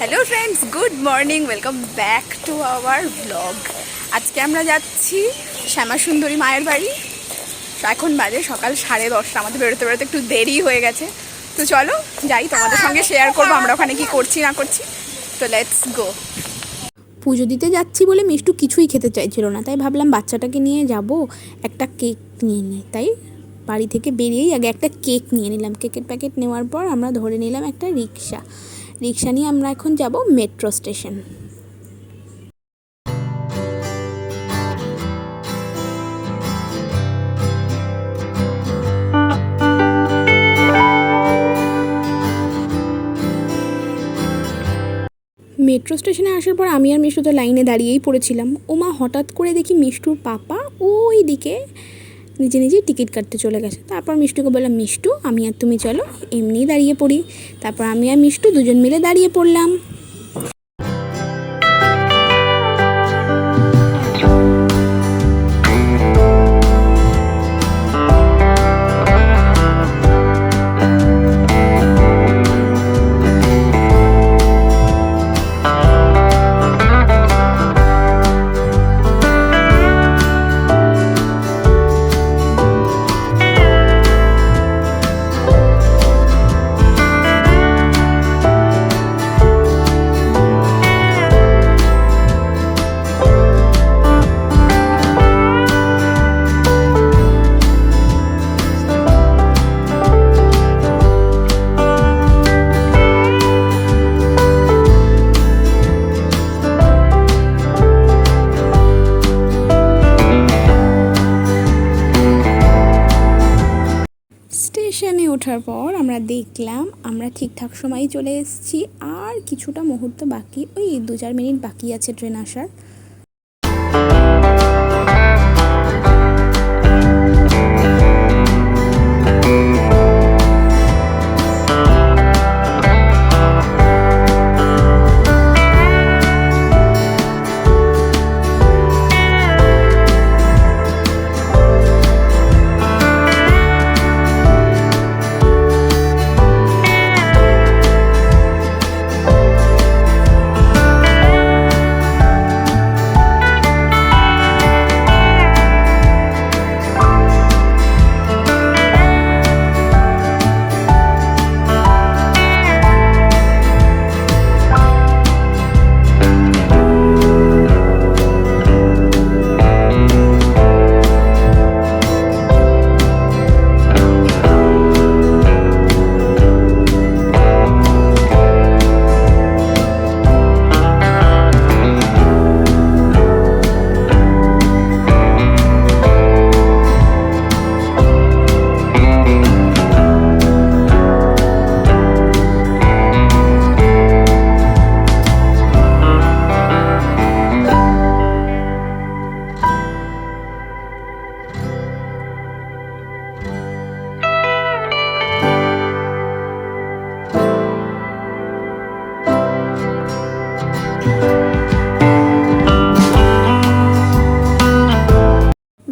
Hello friends good morning welcome back to our blog আজকে আমরা যাচ্ছি শ্যামা সুন্দরী মায়ের বাড়ি। এখন বাজে সকাল সাড়ে দশটা। আমাদের বেরোতে বেরোতে একটু দেরি হয়ে গেছে। তো চলো যাই, তোমাদের সঙ্গে শেয়ার করব আমরা ওখানে কি করছি, না করছি। তো লেটস গো পুজো দিতে যাচ্ছি বলে মিষ্টু কিছুই খেতে চাইছিল না। তাই ভাবলাম বাচ্চাটাকে নিয়ে যাব, একটা কেক নিয়ে নিই। তাই বাড়ি থেকে বেরিয়েই আগে একটা কেক নিয়ে নিলাম। কেকের প্যাকেট নেওয়ার পর আমরা ধরে নিলাম একটা রিক্সা রিক্সা নিয়ে আমরা এখন যাব মেট্রো স্টেশন। মেট্রো স্টেশনে আসার পর আমি আর মিষ্টু তো লাইনে দাঁড়িয়েই পড়েছিলাম। ওমা হঠাৎ করে দেখি মিষ্টুর পাপা ওই দিকে নিজে নিজেই টিকিট কাটতে চলে গেছে। তারপর মিষ্টুকে বললাম, মিষ্টু, আমি আর তুমি চলো এমনি দাঁড়িয়ে পড়ি। তারপর আমি আর মিষ্টু দুজন মিলে দাঁড়িয়ে পড়লাম। স্টেশনে ওঠার পর আমরা দেখলাম আমরা ঠিকঠাক সময়ে চলে এসেছি, আর কিছুটা মুহূর্ত বাকি, ওই দু চার মিনিট বাকি আছে ট্রেন আসার।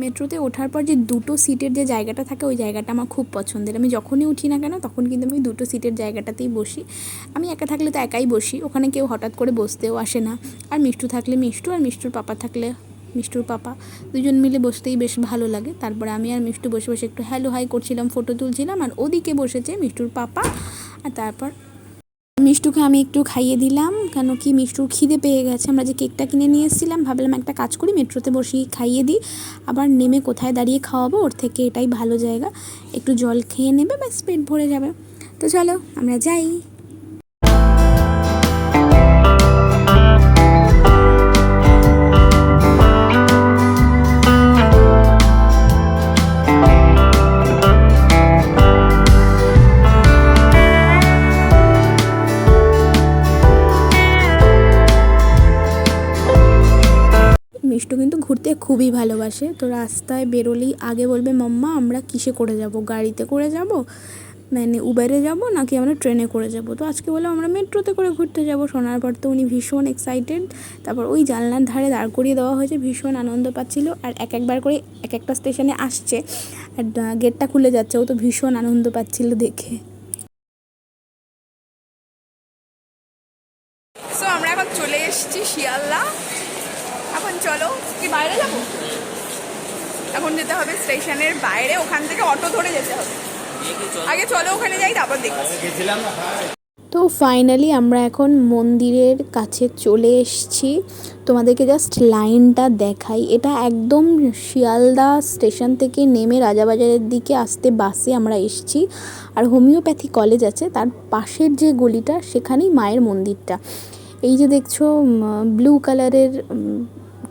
মেট্রোতে ওঠার পর যে দুটো সিটের যে জায়গাটা থাকে, ওই জায়গাটা আমার খুব পছন্দের। আমি যখনই উঠি না কেন, তখন কিন্তু আমি দুটো সিটের জায়গাটাতেই বসি। আমি একা থাকলে তো একাই বসি, ওখানে কেউ হঠাৎ করে বসতেও আসে না। আর মিষ্টু থাকলে মিষ্টু, আর মিষ্টুর পাপা থাকলে মিষ্টুর পাপা। দুজন মিলে বসতেই বেশ ভালো লাগে। তারপরে আমি আর মিষ্টু বসে বসে একটু হ্যালো হাই করছিলাম, ফটো তুলছিলাম, আর ওদিকে বসেছে মিষ্টুর পাপা। আর তারপর মিষ্টুকে আমি একটু খাইয়ে দিলাম। কেন কি মিষ্টুর খিদে পেয়ে গেছে। আমরা যে কেকটা কিনে নিয়ে এসেছিলাম, ভাবলাম একটা কাজ করি, মেট্রোতে বসিয়ে খাইয়ে দিই। আবার নেমে কোথায় দাঁড়িয়ে খাওয়াবো? ওর থেকে এটাই ভালো জায়গা। একটু জল খেয়ে নেবে, ব্যাস পেট ভরে যাবে। তো চলো, আমরা যাই। মিষ্টু কিন্তু ঘুরতে খুবই ভালোবাসে। তো রাস্তায় বেরোলেই আগে বলবে, মাম্মা, আমরা কিসে করে যাব? গাড়িতে করে যাব? মানে উবেরে যাব নাকি আমরা ট্রেনে করে যাব? তো আজকে বললাম আমরা মেট্রোতে করে ঘুরতে যাব। শোনার পর তো উনি ভীষণ এক্সাইটেড তারপর ওই জানলার ধারে দাঁড় করিয়ে দেওয়া হয়েছে, ভীষণ আনন্দ পাচ্ছিল। আর এক একবার করে এক একটা স্টেশনে আসছে। আর গেটটা খুলে যাচ্ছে, ও তো ভীষণ আনন্দ পাচ্ছিল দেখে আমরা এখন চলে এসেছি শিয়ালদা এখন চলো কি বাইরে যাব এখন যেতে হবে স্টেশনের বাইরে ওখান থেকে অটো ধরে যেতে হবে। আগে চলো ওখানে যাই, তারপর দেখছি তো ফাইনালি আমরা এখন মন্দিরের কাছে চলে এসেছি। তোমাদেরকে জাস্ট লাইনটা দেখাই। এটা একদম শিয়ালদা স্টেশন থেকে নেমে রাজাবাজারের দিকে আসতে বাসে আমরা এসেছি। আর হোমিওপ্যাথি কলেজ আছে, তার পাশের যে গলিটা, সেখানেই মায়ের মন্দিরটা। এই যে দেখছ ব্লু কালারের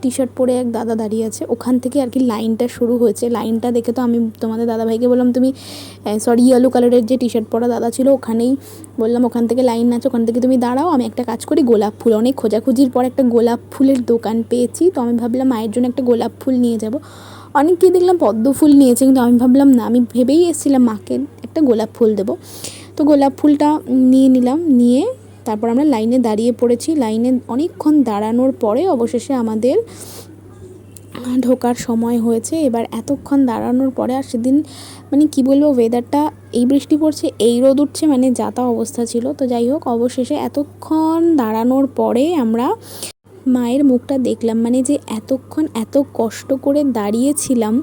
টি শার্ট পরে এক দাদা দাঁড়িয়ে আছে। ওখান থেকে আর কি লাইনটা শুরু হয়েছে। লাইনটা দেখে তো আমি তোমাদের দাদাভাইকে বললাম, তুমি সরি ইয়েলো কালারের যে টি শার্ট পরা দাদা ছিল ওখানেই। বললাম, ওখান থেকে লাইন আছে ওখান থেকে তুমি দাঁড়াও, আমি একটা কাজ করি, গোলাপ ফুল। অনেক খোঁজাখুঁজির পর একটা গোলাপ ফুলের দোকান পেয়েছি। তো আমি ভাবলাম, মায়ের জন্য একটা গোলাপ ফুল নিয়ে যাব। অনেককেই দেখলাম পদ্ম ফুল নিয়েছে, কিন্তু আমি ভাবলাম, না, আমি ভেবেই এসেছিলাম মাকে একটা গোলাপ ফুল দেবো। তো গোলাপ ফুলটা নিয়ে নিলাম, নিয়ে তারপর আমরা লাইনে দাঁড়িয়ে পড়েছি। লাইনে অনেকক্ষণ দাঁড়ানোর পরে অবশেষে আমাদের ঢোকার সময় হয়েছে। এবার এতক্ষণ দাঁড়ানোর পরে আর সেদিন মানে কি বলব ওয়েদারটা এই বৃষ্টি পড়ছে, এই রোদ উঠছে মানে যাতা অবস্থা ছিল। তো যাই হোক, অবশেষে এতক্ষণ দাঁড়ানোর পরে আমরা মায়ের মুখটা দেখলাম। মানে যে এতক্ষণ এত কষ্ট করে দাঁড়িয়েছিলাম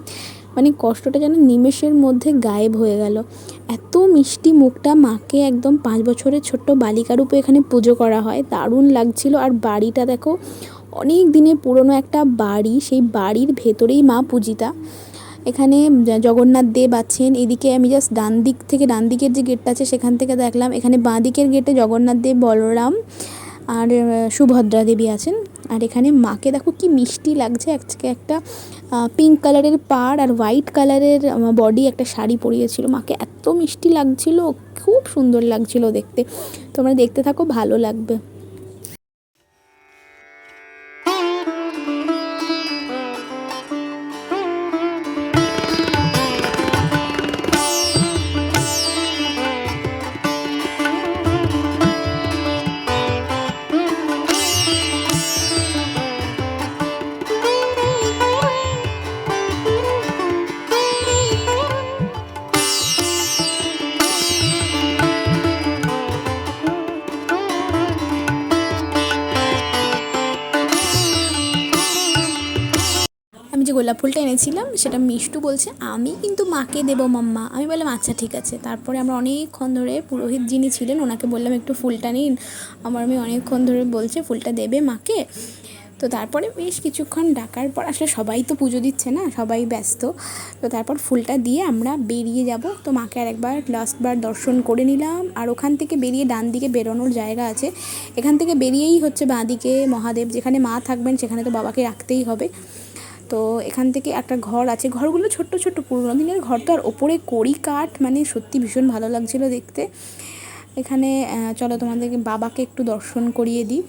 মানে কষ্টটা যেন নিমেষের মধ্যে গায়েব হয়ে গেল। এত মিষ্টি মুখটা মাকে একদম পাঁচ বছরের ছোট্ট বালিকার উপরে এখানে পুজো করা হয়। দারুণ লাগছিল। আর বাড়িটা দেখো, অনেক দিনের পুরনো একটা বাড়ি, সেই বাড়ির ভেতরেই মা পূজিতা। এখানে জগন্নাথ দেব আছেন। এদিকে আমি জাস্ট ডান দিক থেকে, ডান দিকের যে গেটটা আছে, সেখান থেকে দেখলাম এখানে বাঁ দিকের গেটে জগন্নাথ দেব, বলরাম আর সুভদ্রা দেবী আছেন। আর এখানে মাকে দেখো কি মিষ্টি লাগছে। আজকে একটা পিঙ্ক কালারের পাড় আর হোয়াইট কালারের বডি একটা শাড়ি পরিয়েছিল। মাকে এত মিষ্টি লাগছিল, খুব সুন্দর লাগছিল দেখতে। তোমরা দেখতে থাকো, ভালো লাগবে। গোলাপ ফুলটা এনেছিলাম, সেটা মিষ্টু বলছে, আমি কিন্তু মাকে দেবো মাম্মা। আমি বললাম আচ্ছা ঠিক আছে। তারপরে আমরা অনেকক্ষণ ধরে পুরোহিত যিনি ছিলেন, ওনাকে বললাম, একটু ফুলটা নিন। আমার মেয়ে অনেকক্ষণ ধরে বলছে, ফুলটা দেবে মাকে? তো তারপরে বেশ কিছুক্ষণ ডাকার পর, আসলে সবাই তো পুজো দিচ্ছে না, সবাই ব্যস্ত। তো তারপর ফুলটা দিয়ে আমরা বেরিয়ে যাব। তো মাকে আরেকবার লাস্টবার দর্শন করে নিলাম। আর ওখান থেকে বেরিয়ে ডান দিকে বেরোনোর জায়গা আছে। এখান থেকে বেরিয়েই হচ্ছে বাঁ দিকে মহাদেব, যেখানে মা থাকবেন, সেখানে তো বাবাকে রাখতেই হবে। তো এখান থেকে একটা ঘর আছে। ঘরগুলো ছোট্ট ছোট্ট, পুরোনো দিনের ঘর তো। আর ওপরে কড়ি কাঠ মানে সত্যি ভীষণ ভালো লাগছিল দেখতে। এখানে চলো তোমাদেরকে বাবাকে একটু দর্শন করিয়ে দিই।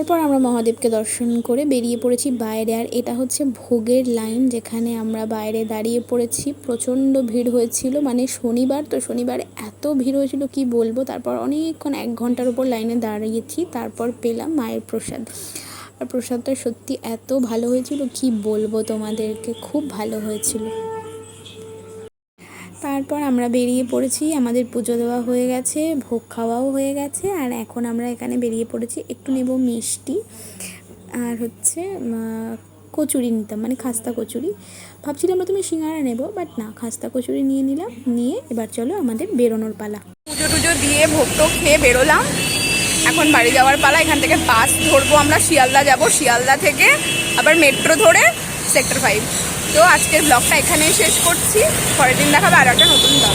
তারপর আমরা মহাদেবকে দর্শন করে বেরিয়ে পড়েছি বাইরে, আর এটা হচ্ছে ভোগের লাইন যেখানে আমরা বাইরে দাঁড়িয়ে পড়েছি। প্রচণ্ড ভিড় হয়েছিল মানে শনিবার, তো শনিবার এত ভিড় হয়েছিল, কি বলব? তারপর অনেকক্ষণ, এক ঘণ্টার উপর লাইনে দাঁড়িয়েছি, তারপর পেলাম মায়ের প্রসাদ। আর প্রসাদটা সত্যি এত ভালো হয়েছিল, কি বলব তোমাদেরকে? খুব ভালো হয়েছিল। তারপর আমরা বেরিয়ে পড়েছি, আমাদের পুজো দেওয়া হয়ে গেছে, ভোগ খাওয়াও হয়ে গেছে, আর এখন আমরা এখানে বেরিয়ে পড়েছি, একটু নেব মিষ্টি, আর হচ্ছে কচুরি নিতাম মানে খাস্তা কচুরি। ভাবছিলাম প্রথমে সিঙ্গারা নেব, বাট না, খাস্তা কচুরি নিয়ে নিলাম, নিয়ে এবার চলো আমাদের বেরোনোর পালা। পুজো টুজো দিয়ে ভোগ টোগ খেয়ে বেরোলাম। এখন বাড়ি যাওয়ার পালা, এখান থেকে বাস ধরবো আমরা, শিয়ালদা যাব, শিয়ালদা থেকে আবার মেট্রো ধরে সেক্টর ফাইভ তো আজকের ব্লগটা এখানেই শেষ করছি। পরের দিন দেখাবে আরও একটা নতুন ব্লগ